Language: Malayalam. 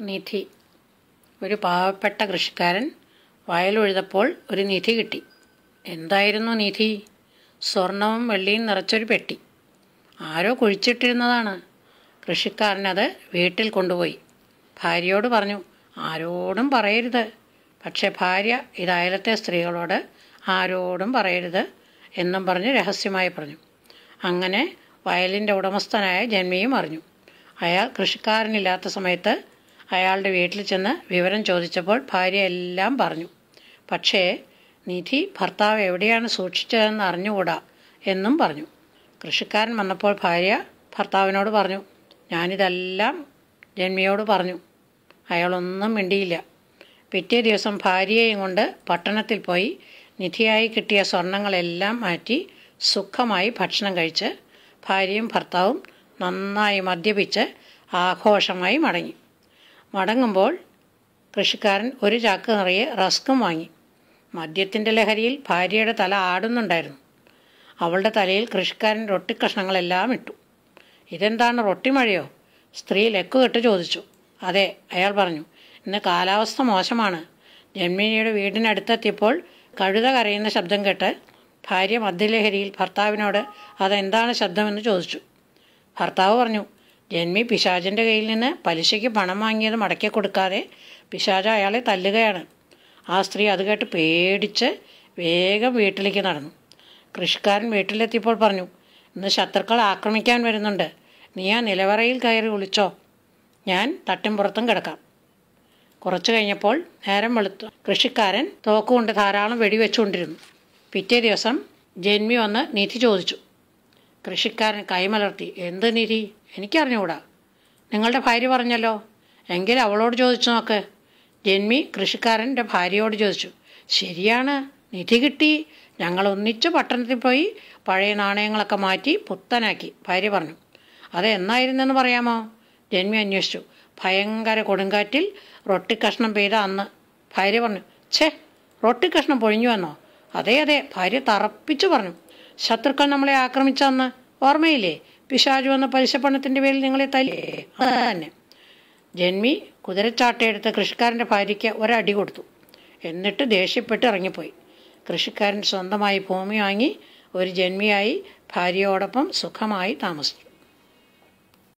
നിധി ഒരു പാവപ്പെട്ട കൃഷിക്കാരൻ വയലുഴുതപ്പോൾ ഒരു നിധി കിട്ടി. എന്തായിരുന്നു നിധി സ്വർണവും വെള്ളിയും നിറച്ചൊരു പെട്ടി. ആരോ കുഴിച്ചിട്ടിരുന്നതാണ്. കൃഷിക്കാരനത് വീട്ടിൽ കൊണ്ടുപോയി. ഭാര്യയോട് പറഞ്ഞു ആരോടും പറയരുത്. പക്ഷെ ഭാര്യ ഇത് അയലത്തെ സ്ത്രീകളോട് ആരോടും പറയരുത് എന്നും പറഞ്ഞ് രഹസ്യമായി പറഞ്ഞു. അങ്ങനെ വയലിന്റെ ഉടമസ്ഥനായ ജന്മിയും അറിഞ്ഞു. അയാൾ കൃഷിക്കാരനില്ലാത്ത സമയത്ത് അയാളുടെ വീട്ടിൽ ചെന്ന് വിവരം ചോദിച്ചപ്പോൾ ഭാര്യ എല്ലാം പറഞ്ഞു. പക്ഷേ നിധി ഭർത്താവ് എവിടെയാണ് സൂക്ഷിച്ചതെന്ന് അറിഞ്ഞുകൂടാ എന്നും പറഞ്ഞു. കൃഷിക്കാരൻ വന്നപ്പോൾ ഭാര്യ ഭർത്താവിനോട് പറഞ്ഞു. ഞാനിതെല്ലാം ജന്മിയോട് പറഞ്ഞു. അയാളൊന്നും മിണ്ടിയില്ല. പിറ്റേ ദിവസം ഭാര്യയെയും കൊണ്ട് പട്ടണത്തിൽ പോയി നിധിയായി കിട്ടിയ സ്വർണങ്ങളെല്ലാം മാറ്റി സുഖമായി ഭക്ഷണം കഴിച്ച് ഭാര്യയും ഭർത്താവും നന്നായി മദ്യപിച്ച് ആഘോഷമായി മടങ്ങി. മടങ്ങുമ്പോൾ കൃഷിക്കാരൻ ഒരു ചാക്ക് നിറയെ റസ്കും വാങ്ങി. മദ്യത്തിന്റെ ലഹരിയിൽ ഭാര്യയുടെ തല ആടുന്നുണ്ടായിരുന്നു. അവളുടെ തലയിൽ കൃഷിക്കാരൻ റൊട്ടിക്കഷ്ണങ്ങളെല്ലാം ഇട്ടു. ഇതെന്താണ് റൊട്ടി മഴയോ? സ്ത്രീ ലക്കുകെട്ട് ചോദിച്ചു. അതെ അയാൾ പറഞ്ഞു. ഇന്ന് കാലാവസ്ഥ മോശമാണ്. ജന്മിനിയുടെ വീടിനടുത്തെത്തിയപ്പോൾ കഴുത കരയുന്ന ശബ്ദം കേട്ട് ഭാര്യ മദ്യലഹരിയിൽ ഭർത്താവിനോട് അതെന്താണ് ശബ്ദമെന്ന് ചോദിച്ചു. ഭർത്താവ് പറഞ്ഞു ജന്മി പിശാചിന്റെ കയ്യിൽ നിന്ന് പലിശയ്ക്ക് പണം വാങ്ങിയത് മടക്കി കൊടുക്കാതെ പിശാച അയാളെ തല്ലുകയാണ്. ആ സ്ത്രീ അത് കേട്ട് പേടിച്ച് വേഗം വീട്ടിലേക്ക് നടന്നു. കൃഷിക്കാരൻ വീട്ടിലെത്തിയപ്പോൾ പറഞ്ഞു ഇന്ന് ശത്രുക്കൾ ആക്രമിക്കാൻ വരുന്നുണ്ട്. നീ ആ നിലവറയിൽ കയറി വിളിച്ചോ ഞാൻ തട്ടിൻപുറത്തും കിടക്കാം. കുറച്ചു കഴിഞ്ഞപ്പോൾ നേരം വെളുത്തു. കൃഷിക്കാരൻ തോക്കുകൊണ്ട് ധാരാളം വെടിവെച്ചുകൊണ്ടിരുന്നു. പിറ്റേ ദിവസം ജന്മി വന്ന് നീതി ചോദിച്ചു. കൃഷിക്കാരൻ കൈമലർത്തി എന്ത് നിരി എനിക്കറിഞ്ഞുകൂടാ നിങ്ങളുടെ ഭാര്യ പറഞ്ഞല്ലോ. എങ്കിൽ അവളോട് ചോദിച്ചു നോക്ക്. ജന്മി കൃഷിക്കാരന്റെ ഭാര്യയോട് ചോദിച്ചു ശരിയാണ് നിധി കിട്ടി. ഞങ്ങൾ ഒന്നിച്ച് പട്ടണത്തിൽ പോയി പഴയ നാണയങ്ങളൊക്കെ മാറ്റി പുത്തനാക്കി ഭാര്യ പറഞ്ഞു. അത് എന്നായിരുന്നെന്ന് പറയാമോ? ജന്മി അന്വേഷിച്ചു. ഭയങ്കര കൊടുങ്കാറ്റിൽ റൊട്ടിക്കഷ്ണം പെയ്ത അന്ന് ഭാര്യ പറഞ്ഞു. ഛേ റൊട്ടിക്കഷ്ണം പൊഴിഞ്ഞു വന്നോ? അതെ അതെ ഭാര്യ തറപ്പിച്ചു പറഞ്ഞു. ശത്രുക്കൾ നമ്മളെ ആക്രമിച്ച അന്ന് ഓർമ്മയില്ലേ? പിശാജു വന്ന പലിശപ്പണത്തിന്റെ പേരിൽ നിങ്ങളെ തല്ലേ തന്നെ ജന്മി കുതിരച്ചാട്ടയെടുത്ത് കൃഷിക്കാരന്റെ ഭാര്യയ്ക്ക് ഒരടി കൊടുത്തു. എന്നിട്ട് ദേഷ്യപ്പെട്ട് ഇറങ്ങിപ്പോയി. കൃഷിക്കാരൻ സ്വന്തമായി ഭൂമി വാങ്ങി ഒരു ജന്മിയായി ഭാര്യയോടൊപ്പം സുഖമായി താമസിച്ചു.